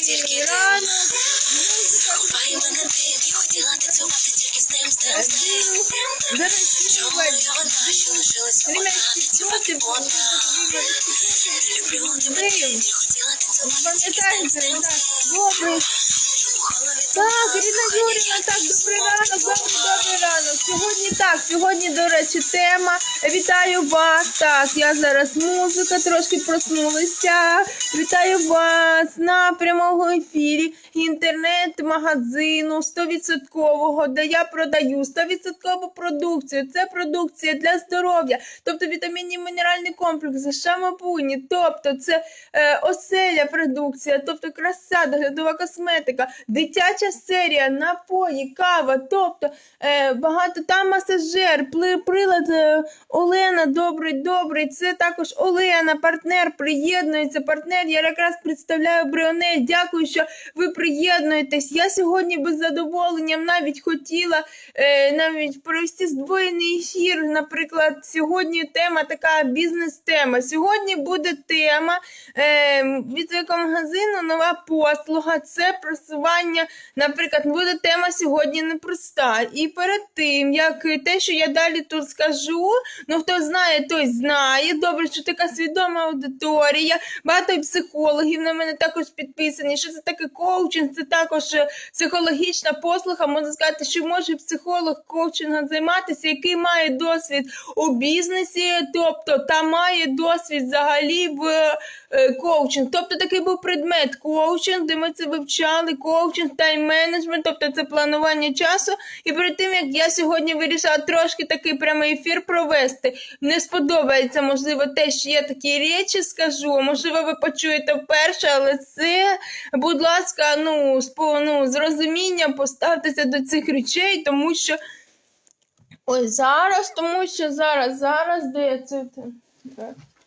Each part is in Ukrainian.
тільки рано. Ховай мене ти, хотіла танцювати тільки з ним, з Чому вона що лишилась одна, танцювати одна. Люблю тебе, ти хотіла танцювати тільки з ним, з. Так, Ірина Юріна, так, добрий ранок, добрий, добрий ранок. Сьогодні так, сьогодні, до речі, тема. Вітаю вас. Так, я зараз музика, трошки проснулася. Вітаю вас на прямому ефірі інтернет-магазину 100%, де я продаю 100% продукцію. Це продукція для здоров'я, тобто вітамінні мінеральні комплекси, шампуні, тобто це е, оселя продукція, тобто краса, доглядова косметика, дитяча серія, напої, кава, тобто е, багато там масажер, прилад е, Олена, добрий, добрий. Це також Олена, партнер, приєднується. Партнер, я якраз представляю Бріонель. Дякую, що ви приєднуєтесь. Я сьогодні без задоволення навіть хотіла е, навіть провести здвоєний ефір. Наприклад, сьогодні тема така бізнес-тема. Сьогодні буде тема е, від магазину нова послуга. Це просування. Наприклад, буде тема сьогодні непроста. І перед тим, як те, що я далі тут скажу, ну хто знає, той знає. Добре, що така свідома аудиторія. Багато психологів на мене також підписані. Що це таке коучинг? Це також е, психологічна послуга. Можна сказати, що може психолог коучингом займатися, який має досвід у бізнесі, тобто та має досвід взагалі в е, коучинг. Тобто такий був предмет коучинг, де ми це вивчали, коучинг, тайм-менеджмент, тобто це планування часу. І перед тим як я сьогодні вирішила трошки такий прямий ефір провести, не сподобається, можливо, те, що я такі речі скажу. Можливо, ви почуєте вперше, але це, будь ласка, ну, ну, з розумінням поставитися до цих речей, тому що. ось зараз, тому що зараз, зараз, де це.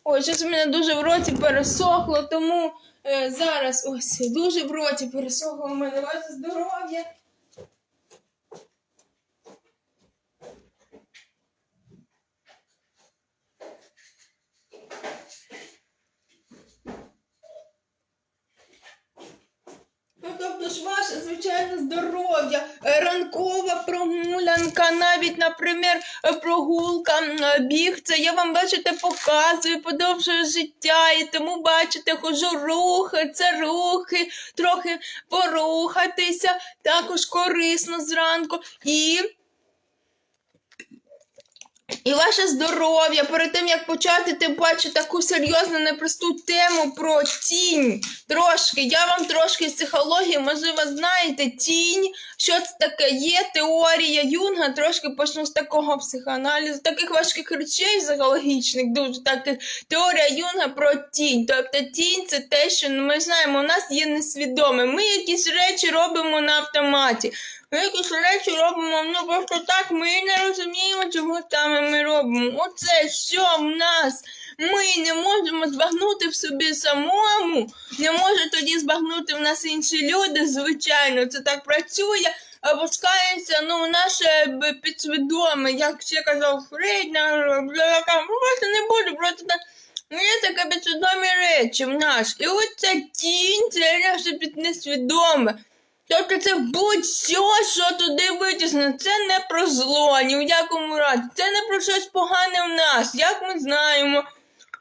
Ой, щось у мене дуже в роті пересохло, тому е, зараз ось дуже в роті пересохло у мене ваше здоров'я. Ну, тобто ж ваше звичайне здоров'я, е, ранкова прогулянка, навіть, наприклад, е, прогулка, е, біг, це я вам, бачите, показую, подовжую життя, і тому, бачите, хожу рухи, це рухи, трохи порухатися, також корисно зранку. І і ваше здоров'я перед тим як почати, тим паче таку серйозну непросту тему про тінь. Трошки, я вам трошки з психології, можливо, знаєте, тінь, що це таке? Є теорія Юнга, трошки почну з такого психоаналізу, таких важких речей психологічних, дуже таких. Теорія Юнга про тінь. Тобто тінь це те, що ну, ми знаємо, у нас є несвідоме. Ми якісь речі робимо на автоматі. Якісь речі робимо, ну просто так, ми не розуміємо, чого саме ми робимо. Оце що в нас. Ми не можемо збагнути в собі самому, не можуть тоді збагнути в нас інші люди, звичайно, це так працює, опускається ну, наше підсвідоме, як ще казав Фрейд, кажу, ну, просто не буду, просто так. Ну, є таке підсвідомі речі в нас. І оця тінь, це наше піднесвідоме. Тобто це будь-що, що туди витіснено. Це не про зло, ні в якому разі. Це не про щось погане в нас. Як ми знаємо,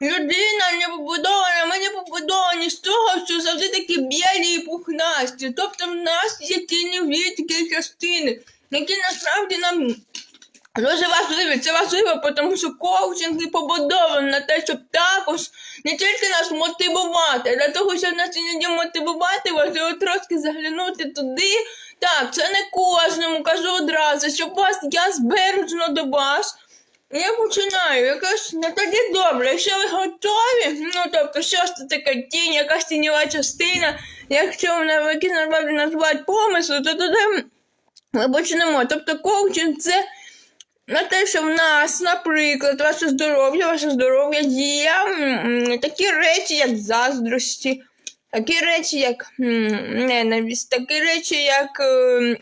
людина не побудована, ми не побудовані з того, що завжди такі білі і пухнасті. Тобто в нас є тіньові такі частини, які насправді нам Дуже важливо, це важливо, тому що коучинг не побудований на те, щоб також не тільки нас мотивувати, для того, щоб нас іноді мотивувати, важливо трошки заглянути туди. Так, це не кожному, кажу одразу, щоб вас я збережно до вас. Я починаю, якось не тоді добре, якщо ви готові, ну тобто, що ж це таке тінь, якась тіньова частина, якщо вона які насправді називають помисли, то тоді ми почнемо. Тобто коучинг це на те, що в нас, наприклад, ваше здоров'я, ваше здоров'я є такі речі, як заздрості, такі речі, як ненависть, такі речі, як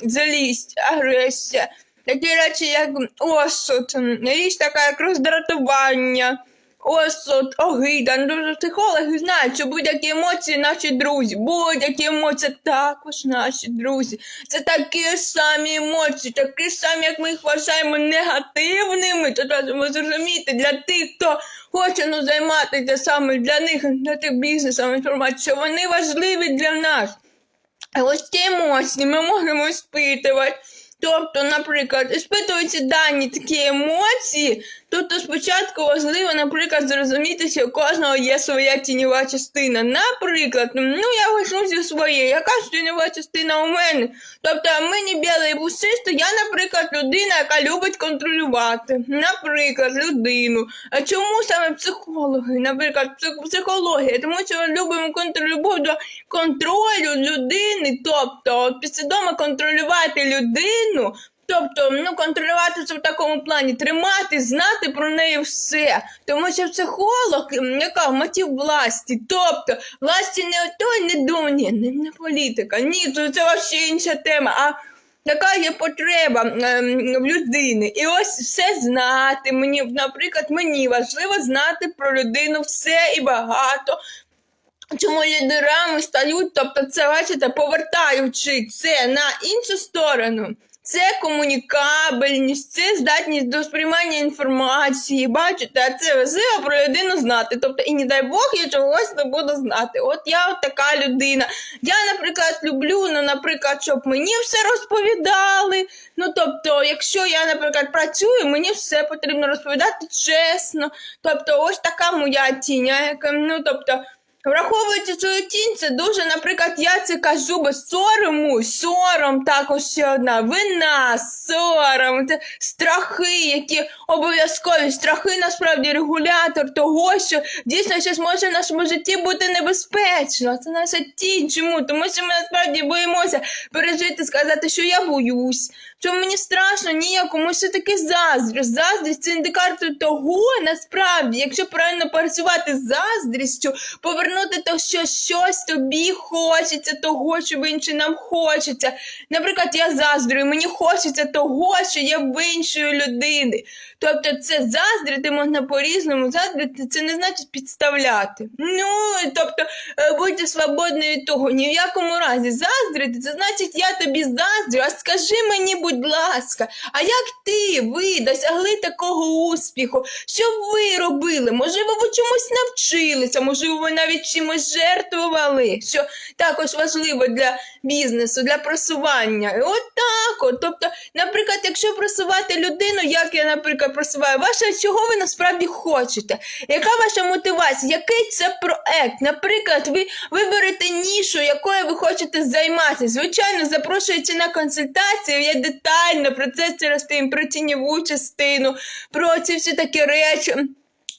залість, злість, агресія, такі речі, як осуд, річ така, як роздратування. Ось от огида. Дуже психологи знають, що будь-які емоції наші друзі, будь-які емоції також наші друзі. Це такі самі емоції, такі самі, як ми їх вважаємо негативними. То треба зрозуміти для тих, хто хоче ну, займатися саме для них, для тих бізнесом інформацією, що вони важливі для нас. А ось ці емоції ми можемо спитувати. Тобто, наприклад, іспитуються дані такі емоції, тобто спочатку важливо, наприклад, зрозуміти, що у кожного є своя тіньова частина. Наприклад, ну я почну зі своєї, яка ж тіньова частина у мене? Тобто мені біле і бусисто, я, наприклад, людина, яка любить контролювати. Наприклад, людину. А чому саме психологи? Наприклад, псих- психологія, тому що ми любимо контроль до контролю людини, тобто підсвідомо контролювати людину. Тобто, ну, контролювати це в такому плані, тримати, знати про неї все. Тому що психолог, яка мотив власті, тобто власті не той не думає, не, не політика, ні, це, це вообще інша тема. А яка є потреба ем, в людини? І ось все знати. Мені, наприклад, мені важливо знати про людину все і багато. Чому лідерами стають, тобто це бачите, повертаючи це на іншу сторону. Це комунікабельність, це здатність до сприймання інформації. Бачите, а це важливо про людину знати. Тобто, і не дай Бог, я чогось не буду знати. От я от така людина. Я, наприклад, люблю, ну, наприклад, щоб мені все розповідали. Ну, тобто, якщо я, наприклад, працюю, мені все потрібно розповідати чесно. Тобто, ось така моя тінь. яка, Ну, тобто, Враховуючи свою тінь, дуже, наприклад, я це кажу без сорому, сором також ще одна, вина, сором, це страхи, які обов'язкові. Страхи насправді регулятор того, що дійсно щось може в нашому житті бути небезпечно. Це наша тінь. Чому? Тому що ми насправді боїмося пережити, сказати, що я боюсь, що мені страшно, ні, я комусь все-таки заздрість. Заздрість це індикатор того, насправді, якщо правильно працювати з заздрістю, повернути то, що щось тобі хочеться, того, що в іншій нам хочеться. Наприклад, я заздрю, і мені хочеться того, що є в іншої людини. Тобто це заздрити можна по-різному. Заздрити це не значить підставляти. Ну, тобто, е, будьте свободні від того. Ні в якому разі заздрити, це значить, я тобі заздрю, а скажи мені, будь ласка, а як ти, ви досягли такого успіху? Що ви робили? Можливо, ви чомусь навчилися, можливо, ви навіть чимось жертвували, що також важливо для бізнесу, для просування. І от так от. Тобто, наприклад, якщо просувати людину, як я, наприклад, просуваю, ваша чого ви насправді хочете? Яка ваша мотивація? Який це проект? Наприклад, ви виберете нішу, якою ви хочете займатися. Звичайно, запрошуєте на консультацію, я детально про це це розповім, про тіньову частину, про ці всі такі речі.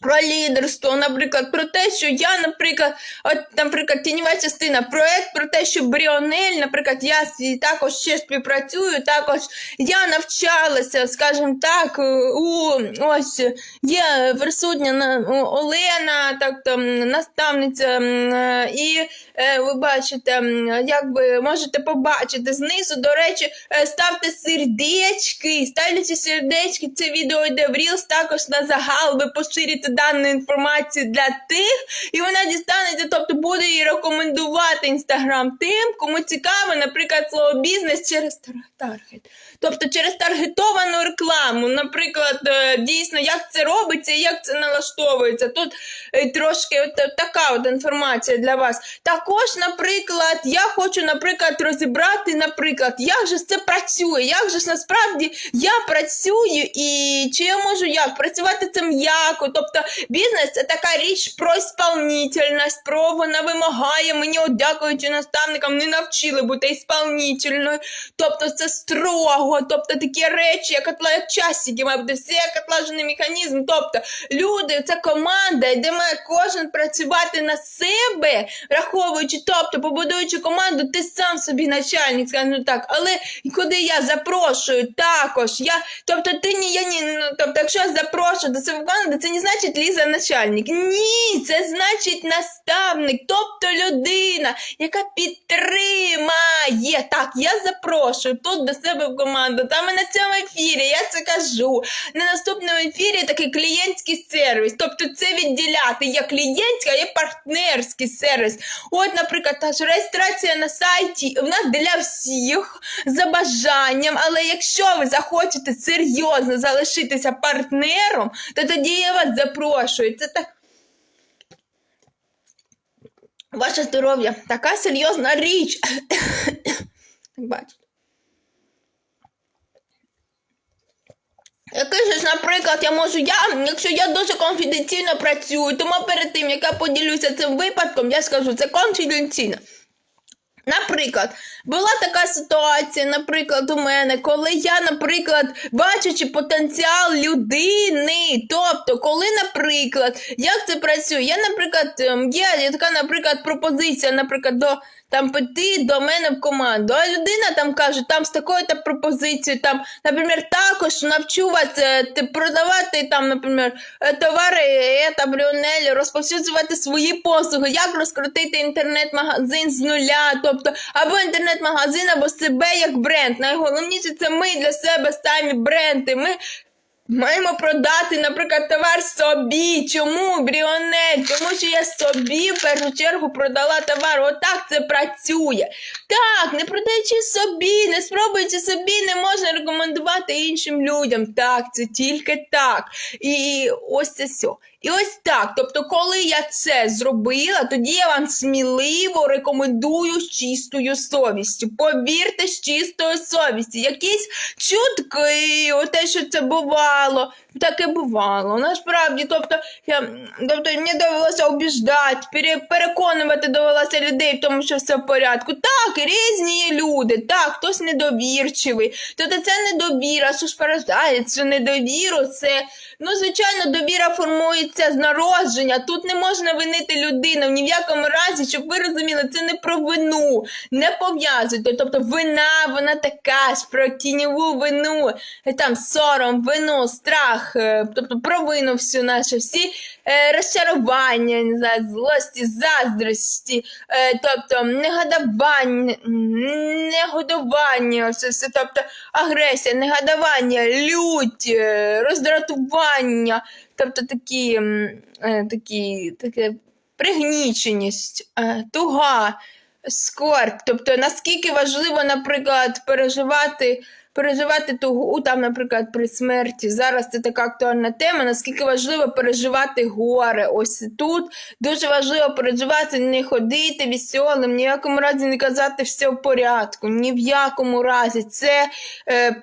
Про лідерство, наприклад, про те, що я, наприклад, от, наприклад, тіньова частина, проект про те, що Бріонель, наприклад, я також ще співпрацюю, також я навчалася, скажімо так, у ось є присутня на Олена, так там наставниця, е, і е, ви бачите, як ви можете побачити знизу, до речі, е, ставте сердечки, ставлячи сердечки, це відео йде в Reels, також на загал, ви поширите дану інформацію для тих, і вона дістанеться, тобто буде її рекомендувати інстаграм тим, кому цікаво, наприклад, слово бізнес через тар- таргет. Тобто через таргетовану рекламу, наприклад, е, дійсно, як це робиться і як це налаштовується. Тут е, трошки от, така от інформація для вас. Також, наприклад, я хочу, наприклад, розібрати, наприклад, як же це працює, як же ж насправді я працюю і чи я можу як працювати це м'яко. Тобто бізнес це така річ про сповнітельність, про вона вимагає мені, от дякуючи наставникам, не навчили бути ісполнітельною. Тобто це строго, тобто такі речі, як часики, має бути все як механізм. Тобто люди, це команда, де має кожен працювати на себе, враховуючи, тобто побудуючи команду, ти сам собі начальник, скажімо так. Але куди я запрошую також, я, тобто ти ні, я ні, ну, тобто, якщо я запрошую до себе в це не значить Ліза начальник. Ні, це значить наставник, тобто людина, яка підтримає. Так, я запрошую тут до себе в команду. Команду. Там і на цьому ефірі, я це кажу. На наступному ефірі такий клієнтський сервіс. Тобто це відділяти є клієнтський, а є партнерський сервіс. От, наприклад, та ж реєстрація на сайті в нас для всіх за бажанням. Але якщо ви захочете серйозно залишитися партнером, то тоді я вас запрошую. Це так. Ваше здоров'я така серйозна річ. Так бачите. Який же ж, наприклад, я можу, я, якщо я дуже конфіденційно працюю, тому перед тим, як я поділюся цим випадком, я скажу, це конфіденційно. Наприклад, була така ситуація, наприклад, у мене, коли я, наприклад, бачачи потенціал людини, тобто, коли, наприклад, як це працює? Я, наприклад, ем, є така, наприклад, пропозиція, наприклад, до там піти до мене в команду, а людина там каже, там з такою то пропозицією, там, наприклад, також навчу вас е, продавати там, наприклад, е, товари е, та брюнель, розповсюджувати свої послуги, як розкрутити інтернет-магазин з нуля, тобто або інтернет-магазин, або себе як бренд. Найголовніше це ми для себе самі бренди. Ми Маємо продати, наприклад, товар собі. Чому бріонель? Тому що я собі в першу чергу продала товар. Отак це працює. Так, не продаючи собі, не спробуючи собі, не можна рекомендувати іншим людям. Так, це тільки так. І ось це все. І ось так. Тобто, коли я це зробила, тоді я вам сміливо рекомендую з чистою совістю. Повірте, з чистою совістю. Якісь чутки, оте, що це бувало, таке бувало. Насправді, тобто, я, тобто мені довелося обіждати, переконувати довелося людей в тому, що все в порядку. Так, різні люди, так, хтось недовірчивий. Тобто це недовіра, що ж порождає цю недовіру, це. Ну, звичайно, довіра формується з народження. Тут не можна винити людину ні в якому разі, щоб ви розуміли, це не про вину, не пов'язуйте. Тобто вина, вона така ж про тіньову вину, е, там сором, вину, страх, е, тобто про вину всю нашу, всі е, розчарування, не знаю, злості, заздрості, е, тобто негодування, негодування, все, все, тобто агресія, негодування, лють, е, роздратування, тобто такі, е, такі, таке пригніченість, е, туга, скорб. Тобто наскільки важливо, наприклад, переживати. Переживати тугу, там, наприклад, при смерті. Зараз це така актуальна тема. Наскільки важливо переживати горе. Ось тут дуже важливо переживати, не ходити веселим, ні в якому разі не казати все в порядку, ні в якому разі. Це е,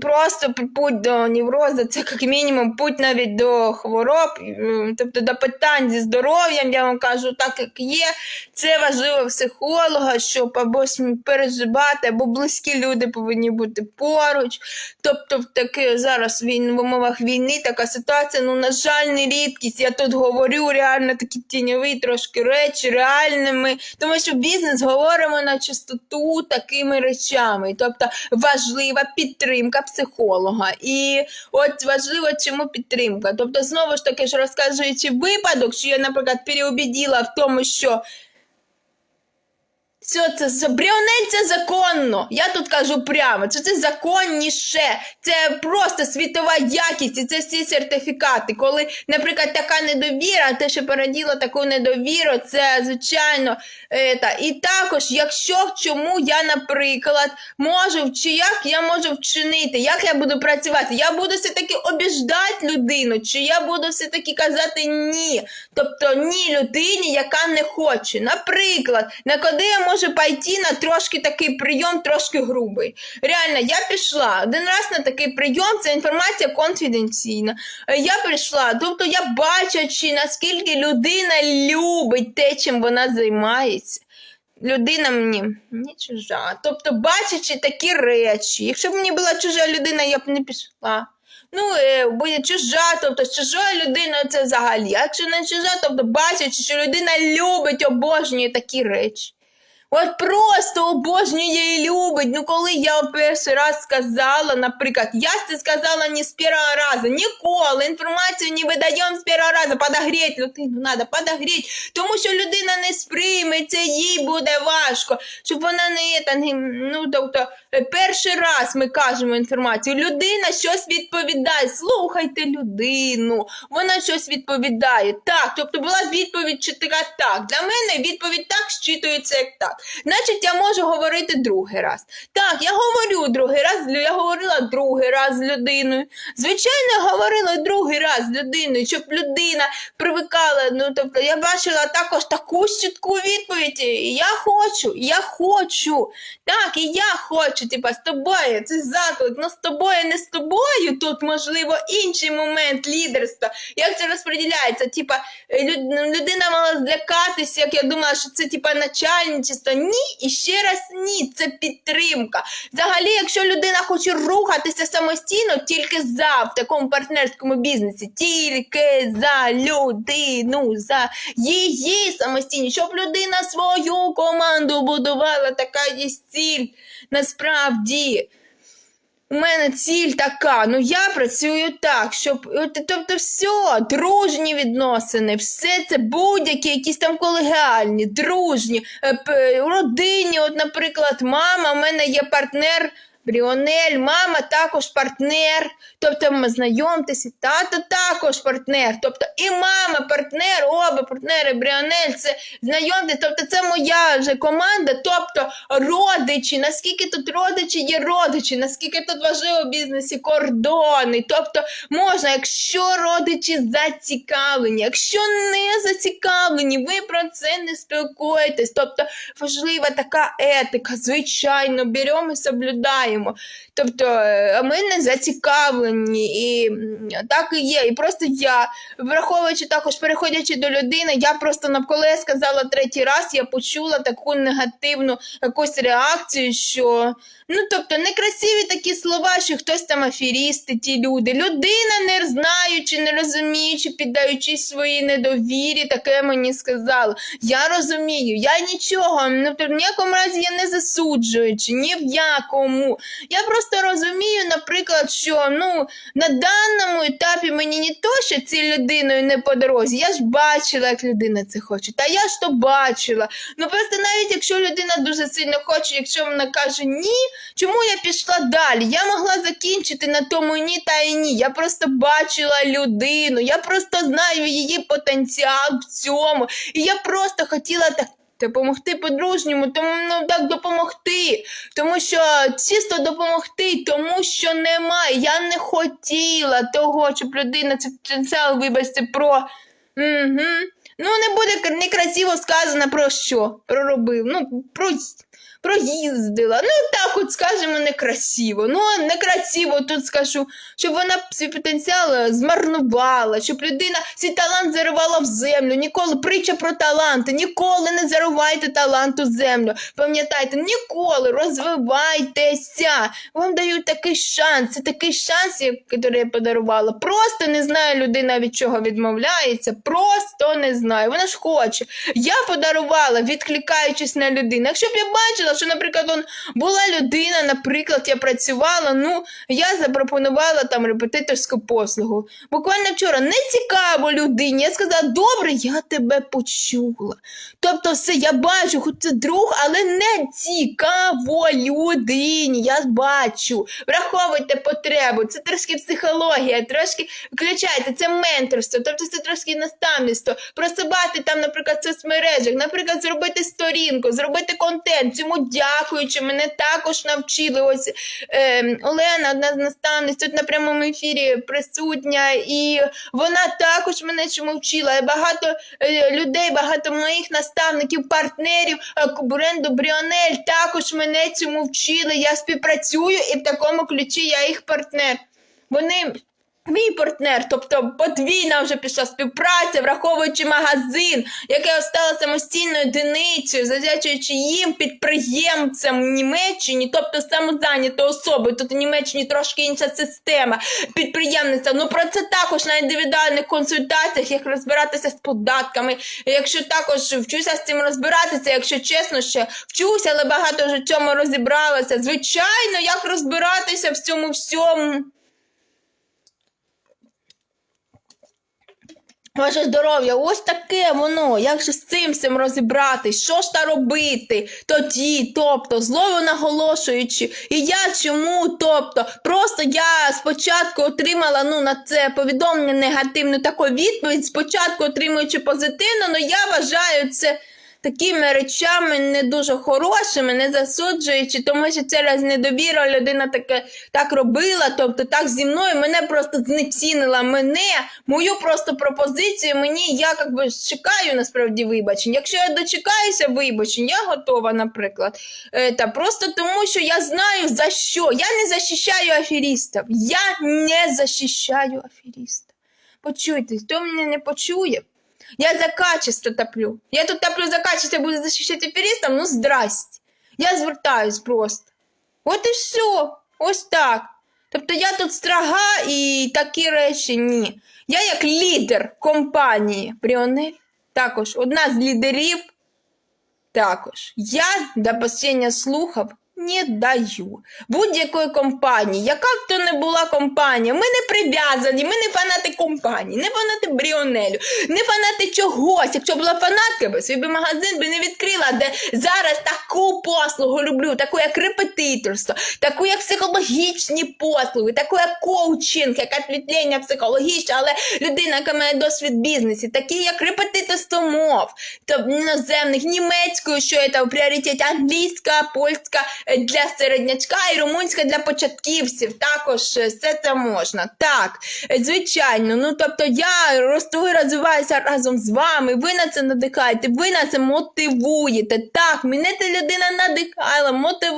просто путь до неврозу, це як мінімум путь навіть до хвороб, е, тобто до питань зі здоров'ям, я вам кажу, так як є. Це важливо психолога, щоб або переживати, або близькі люди повинні бути поруч. Тобто, в таке зараз він в умовах війни така ситуація, ну, на жаль, не рідкість. Я тут говорю реально такі тіньові трошки речі, реальними, тому що бізнес говоримо на чистоту такими речами. Тобто важлива підтримка психолога. І от важливо, чому підтримка. Тобто, знову ж таки ж розказуючи випадок, що я, наприклад, переубеділа в тому, що все це за- законно. Я тут кажу прямо, що це законніше. Це просто світова якість, і це всі сертифікати. Коли, наприклад, така недовіра, те, що породіло таку недовіру, це звичайно. Е, та. І також, якщо чому я, наприклад, можу чи як я можу вчинити, як я буду працювати, я буду все-таки обіждати людину, чи я буду все-таки казати ні. Тобто ні людині, яка не хоче. Наприклад, на коли я можу пойти на трошки такий прийом, трошки грубий. Реально, я пішла один раз на такий прийом, це інформація конфіденційна. Е, Я прийшла, тобто я бачачи, наскільки людина любить те, чим вона займається. Людина мені не чужа. Тобто, бачачи такі речі, якщо б мені була чужа людина, я б не пішла. Ну, е, буде чужа, тобто чужою людиною це взагалі. Якщо не чужа, тобто бачачи, що людина любить, обожнює такі речі. От просто обожнює і любить. Ну, коли я перший раз сказала, наприклад, я це сказала не з першого разу, ніколи інформацію не видаємо з першого разу. Подогреть людину треба, подогреть. Тому що людина не сприйме це, їй буде важко, щоб вона не, та, ну, тобто, е, перший раз ми кажемо інформацію. Людина щось відповідає. Слухайте людину, вона щось відповідає. Так, тобто була відповідь чи така так. Для мене відповідь так щитується як так. Значить, я можу говорити другий раз. Так, я говорю другий раз, я говорила другий раз з людиною. Звичайно, я говорила другий раз з людиною, щоб людина привикала. Ну, тобто, я бачила також таку чітку відповідь. Я хочу, я хочу. Так, і я хочу, типа, з тобою, це заклик, ну з тобою, не з тобою. Тут, можливо, інший момент лідерства. Як це розподіляється? Типа, е, людина мала злякатися, як я думала, що це типа начальничество. Ні, і ще раз ні, це підтримка. Взагалі, якщо людина хоче рухатися самостійно, тільки за в такому партнерському бізнесі, тільки за людину, за її самостійність, щоб людина свою команду будувала, така є ціль насправді. У мене ціль така. Ну я працюю так, щоб тобто, все, дружні відносини, все це будь-які, якісь там колегіальні, дружні, е, п- родинні. От, наприклад, мама, у мене є партнер. Бріонель, мама також партнер, тобто ми знайомтеся, тато також партнер, тобто і мама партнер, оба партнери, Бріонель, це знайомтеся, тобто це моя вже команда, тобто родичі, наскільки тут родичі є родичі, наскільки тут важливо в бізнесі кордони, тобто можна, якщо родичі зацікавлені, якщо не зацікавлені, ви про це не спілкуєтесь, тобто важлива така етика, звичайно, беремо і соблюдаємо. Тобто е, ми не зацікавлені, і так і є. І просто я, враховуючи також, переходячи до людини, я просто навколо я сказала третій раз, я почула таку негативну якусь реакцію, що ну тобто некрасиві такі слова, що хтось там аферісти, ті люди. Людина, не знаючи, не розуміючи, піддаючись своїй недовірі, таке мені сказала. Я розумію, я нічого, ну в ніякому разі я не засуджуючи, ні в якому. Я просто розумію, наприклад, що ну на даному етапі мені не то, що цією людиною не по дорозі. Я ж бачила, як людина це хоче. Та я ж то бачила. Ну просто навіть якщо людина дуже сильно хоче, якщо вона каже ні, чому я пішла далі? Я могла закінчити на тому ні та і ні. Я просто бачила людину, я просто знаю її потенціал в цьому. І я просто хотіла так. Допомогти по-дружньому, тому ну так допомогти. Тому що чисто допомогти, тому що немає. Я не хотіла того, щоб людина це потенціал, вибачте, про. Угу. Ну, не буде некрасиво сказано про що. Проробив. Ну, про. Проїздила. Ну, так от скажемо некрасиво. Ну, некрасиво тут скажу, щоб вона свій потенціал е, змарнувала, щоб людина свій талант заривала в землю. Ніколи притча про таланти, ніколи не заривайте талант у землю. Пам'ятайте, ніколи розвивайтеся. Вам дають такий шанс. Це такий шанс, який я подарувала. Просто не знаю людина від чого відмовляється. Просто не знаю. Вона ж хоче. Я подарувала, відкликаючись на людину. Якщо б я бачила, що, наприклад, он була людина, наприклад, я працювала, ну я запропонувала там репетиторську послугу. Буквально вчора не цікаво людині. Я сказала, добре, я тебе почула. Тобто, все, я бачу, хоч це друг, але не цікаво людині. Я бачу. Враховуйте потребу. Це трошки психологія, трошки включайте, це менторство, тобто це трошки наставництво. Просибати там, наприклад, в соцмережах, наприклад, зробити сторінку, зробити контент. Цьому дякуючи, мене також навчили. Ось е, Олена, одна з наставниць, тут на прямому ефірі присутня, і вона також мене чому вчила. Багато е, людей, багато моїх наставників, партнерів е, бренду Бріонель також мене цьому вчили. Я співпрацюю і в такому ключі я їх партнер. Вони Мій партнер, тобто подвійна вже пішла співпраця, враховуючи магазин, який стала самостійною одиницею, завдячуючи їм підприємцям в Німеччині, тобто самозайнятою особою. Тут у Німеччині трошки інша система підприємництва. Ну про це також на індивідуальних консультаціях, як розбиратися з податками. Якщо також вчуся з цим розбиратися, якщо чесно, ще вчуся, але багато вже в цьому розібралася. Звичайно, як розбиратися в цьому всьому. Ваше здоров'я, ось таке воно. Як же з цим всім розібратись? Що ж та робити? Тоді, тобто, злою наголошуючи, і я чому? Тобто, просто я спочатку отримала ну на це повідомлення негативну таку відповідь, спочатку отримуючи позитивно, але я вважаю це. Такими речами не дуже хорошими, не засуджуючи, тому що через недовіру людина таке так робила, тобто так зі мною мене просто знецінила мене, мою просто пропозицію. Мені я як чекаю насправді вибачень. Якщо я дочекаюся вибачень, я готова, наприклад. Е, та просто тому, що я знаю за що. Я не захищаю аферістів. Я не захищаю аферістів. Почуйте, хто мене не почує. Я за качество топлю. Я тут топлю за качество, буду захищати аферистів, ну здрасте. Я звертаюсь просто. От і все. Ось так. Тобто я тут страга і такі речі ні. Я як лідер компанії Бріонель, також одна з лідерів. Також я до посіння слухав не даю будь-якої компанії, яка б то не була компанія. Ми не прив'язані, ми не фанати компанії, не фанати Бріонелю, не фанати чогось. Якщо була фанатка, би би магазин би не відкрила, де зараз таку послугу люблю, таку як репетиторство, таку як психологічні послуги, таку як коучинг, як відвітлення психологічне, але людина, яка має досвід бізнесі, такі як репетиторство мов, тобто іноземних, німецькою, що це в пріоритеті, англійська, польська для середнячка і румунська для початківців. Також е, все це можна. Так, е, звичайно. Ну тобто я росту і розвиваюся разом з вами. Ви на це надихаєте, ви на це мотивуєте. Так, мене та людина надихала, мотив...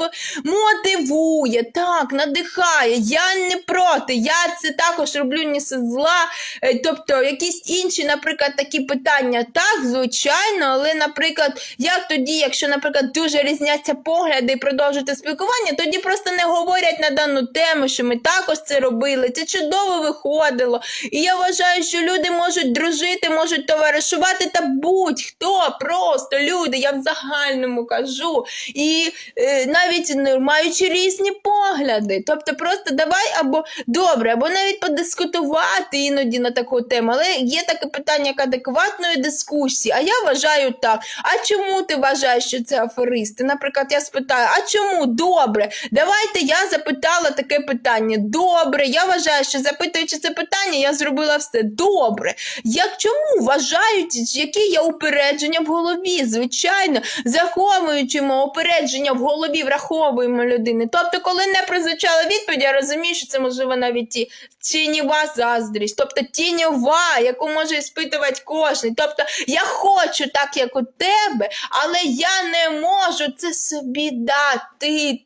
мотивує, так, надихає. Я не проти. Я це також роблю зі зла. Е, Тобто, якісь інші, наприклад, такі питання, так, звичайно, але, наприклад, як тоді, якщо, наприклад, дуже різняться погляди і продовжити спілкування, тоді просто не говорять на дану тему, що ми також це робили. Це чудово виходило. І я вважаю, що люди можуть дружити, можуть товаришувати та будь-хто, просто люди, я в загальному кажу. І е, навіть маючи різні погляди. Тобто, просто давай або добре, або навіть подискутувати іноді на таку тему. Але є таке питання як адекватної дискусії. А я вважаю так. А чому ти вважаєш, що це аферисти? Наприклад, я спитаю, а чому? Добре, давайте я запитала таке питання. Добре, я вважаю, що запитуючи це питання, я зробила все добре. Як чому вважають, які є упередження в голові? Звичайно, заховуючимо упередження в голові, враховуємо людини. Тобто, коли не прозвучала відповідь, я розумію, що це можливо навіть і тіньова заздрість, тобто тіньова, яку може іспитувати кожен. Тобто, я хочу так, як у тебе, але я не можу це собі дати.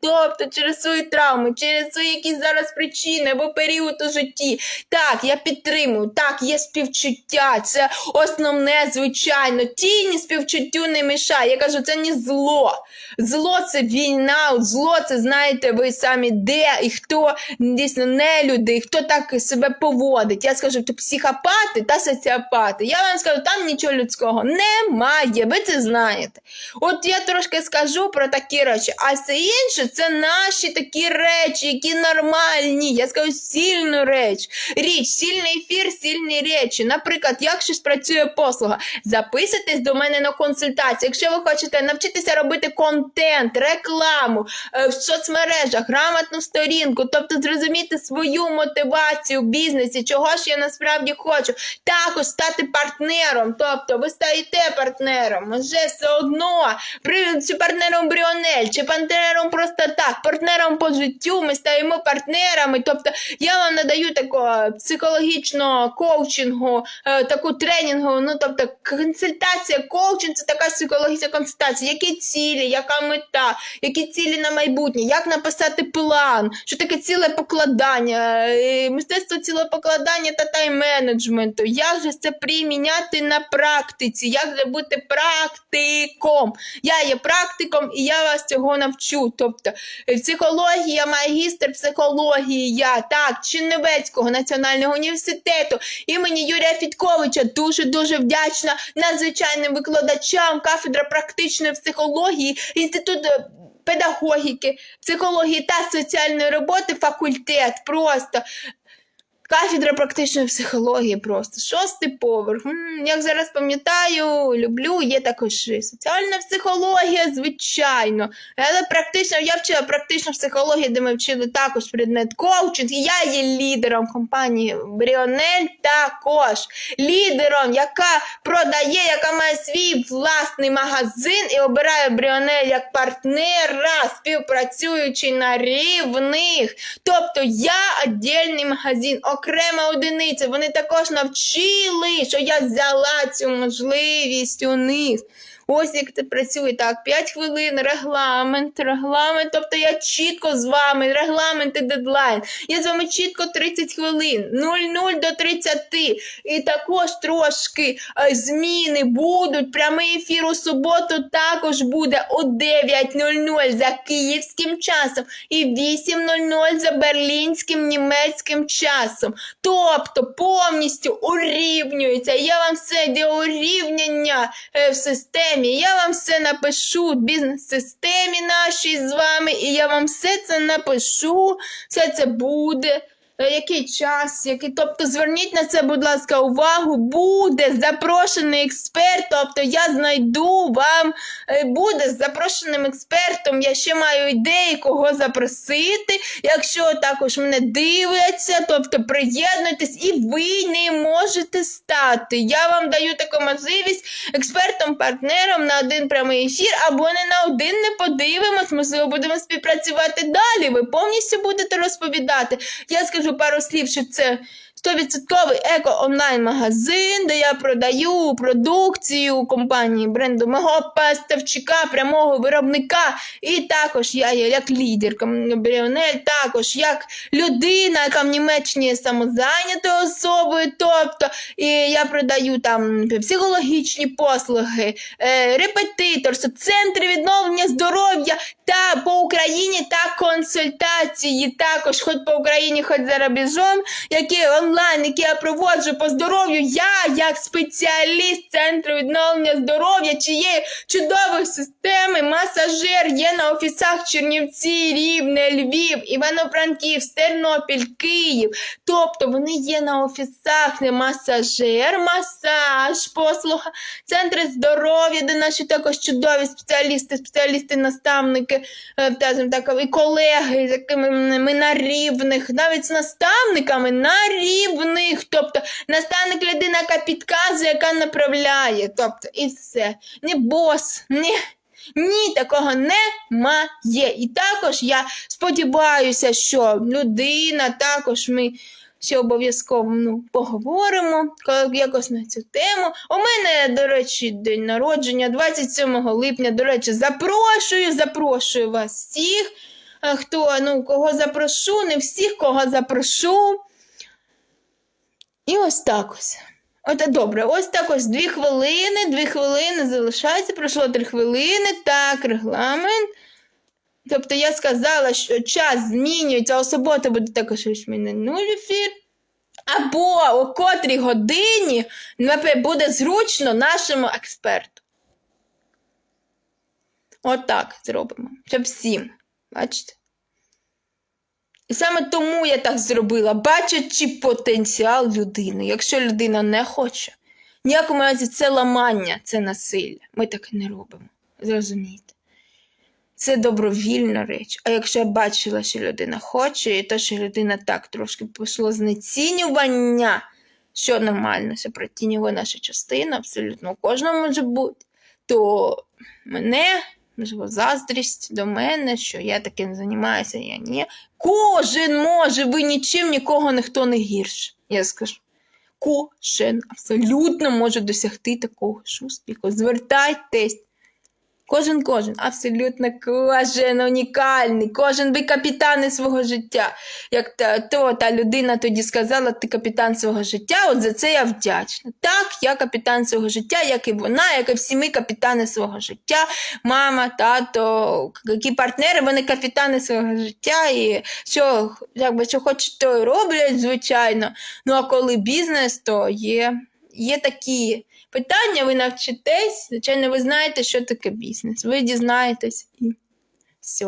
Тобто, через свої травми, через свої якісь зараз причини або період у житті. Так, я підтримую, так, є співчуття. Це основне, звичайно. Тіні співчуттю не мішає. Я кажу, це не зло. Зло це війна, зло це знаєте ви самі де і хто дійсно не люди, і хто так себе поводить. Я скажу, то психопати та соціопати. Я вам скажу, там нічого людського немає. Ви це знаєте. От я трошки скажу про такі речі, а все інше це наші такі речі, які нормальні. Я скажу сильну реч. Річ, сильний ефір, сильні речі. Наприклад, як щось працює послуга. Записуйтесь до мене на консультацію. Якщо ви хочете навчитися робити контент, рекламу е, в соцмережах, грамотну сторінку, тобто зрозуміти свою мотивацію в бізнесі, чого ж я насправді хочу. Також стати партнером. Тобто ви стаєте партнером. Вже все одно при, партнером Бріонель, чи партнером партнером просто так, партнером по життю. Ми стаємо партнерами. Тобто я вам надаю такого психологічного коучингу, е, таку тренінгу. Ну тобто консультація, коучинг це така психологічна консультація. Які цілі, яка мета, які цілі на майбутнє, як написати план, що таке ціле покладання, е, мистецтво цілопокладання та тайм-менеджменту. Як же це приміняти на практиці? Як же бути практиком? Я є практиком і я вас цього навчу. Тобто е, психологія, магістр психології, я так, Чинневецького національного університету імені Юрія Фітковича. Дуже дуже вдячна надзвичайним викладачам кафедра практичної психології, інститут. е, Педагогіки, психології та соціальної роботи, факультет просто. Кафедра практичної психології просто. Шостий поверх. Як зараз пам'ятаю, люблю, є також і соціальна психологія, звичайно. Але практично, я вчила практичну психологію, де ми вчили також предмет коучинг. Я є лідером компанії Бріонель також. Лідером, яка продає, яка має свій власний магазин і обирає Бріонель як партнера, співпрацюючи на рівних. Тобто я віддільний магазин, окрема одиниця. Вони також навчили, що я взяла цю можливість у них. Ось як це працює. Так, 5 хвилин, регламент, регламент. Тобто я чітко з вами, регламент і дедлайн. Я з вами чітко 30 хвилин, 00 до 30. І також трошки е, зміни будуть. Прямий ефір у суботу також буде о 9.00 за київським часом і 8.00 за берлінським німецьким часом. Тобто повністю урівнюється. Я вам все де урівняння е, в системі. Я вам все напишу бізнес-системі нашій з вами, і я вам все це напишу. Все це буде. Е, Який час, який, тобто зверніть на це, будь ласка, увагу, буде запрошений експерт, тобто я знайду вам, е, буде з запрошеним експертом, я ще маю ідеї, кого запросити. Якщо також мене дивляться, тобто приєднуйтесь і ви не можете стати. Я вам даю таку можливість експертом, партнером на один прямий ефір, або не на один не подивимось, можливо, будемо співпрацювати далі. Ви повністю будете розповідати. Я скажу пару слів, що це 100% еко-онлайн-магазин, де я продаю продукцію компанії бренду мого поставчика, прямого виробника. І також я є як лідер Бріонель, також як людина, яка в Німеччині є самозайнятою особою. Тобто і я продаю там психологічні послуги, е, репетиторство, центри відновлення здоров'я та по Україні та консультації. Також хоч по Україні, хоч за рубежом, які онлайн, які я проводжу по здоров'ю. Я, як спеціаліст центру відновлення здоров'я, чиєї чудової системи, масажер є на офісах Чернівці, Рівне, Львів, Івано-Франківськ, Тернопіль, Київ. Тобто вони є на офісах, не масажер, масаж, послуга, центри здоров'я, де наші також чудові спеціалісти, спеціалісти, наставники, е, так, і колеги, з якими ми на рівних, навіть з наставниками на рівних. Тобто наставник людина, яка підказує, яка направляє. Тобто, і все. Не бос, не. Ні, такого немає. І також я сподіваюся, що людина, також ми ще обов'язково ну, поговоримо якось на цю тему. У мене, до речі, день народження 27 липня. До речі, запрошую, запрошую вас всіх. Е, Хто, ну, кого запрошу, не всіх, кого запрошу. І ось так ось. От добре, ось так ось дві хвилини, дві хвилини залишається, пройшло три хвилини, так, регламент. Тобто я сказала, що час змінюється, а у буде також мене нуль ефір. Або о котрій годині буде зручно нашому експерту. Отак зробимо. Щоб всім. Бачите? І саме тому я так зробила, бачачи потенціал людини. Якщо людина не хоче, ніякому разі це ламання, це насилля. Ми так не робимо. Зрозумієте? Це добровільна реч. А якщо я бачила, що людина хоче, і те, що людина так трошки пішло знецінювання, що нормально, це протінює наша частина, абсолютно кожному може бути, то мене можливо, заздрість до мене, що я таким займаюся, я ні. Кожен може, ви нічим нікого ніхто не гірше. Я скажу. Кожен абсолютно може досягти такого ж успіху. Звертайтесь. Кожен, кожен, абсолютно кожен унікальний, кожен ви капітани свого життя. Як та, то та людина тоді сказала, ти капітан свого життя, от за це я вдячна. Так, я капітан свого життя, як і вона, як і всі ми капітани свого життя. Мама, тато, які партнери, вони капітани свого життя. І що, якби, що хочуть, то роблять, звичайно. Ну а коли бізнес, то є, є такі питання, ви навчитесь. Звичайно, ви знаєте, що таке бізнес. Ви дізнаєтесь і все.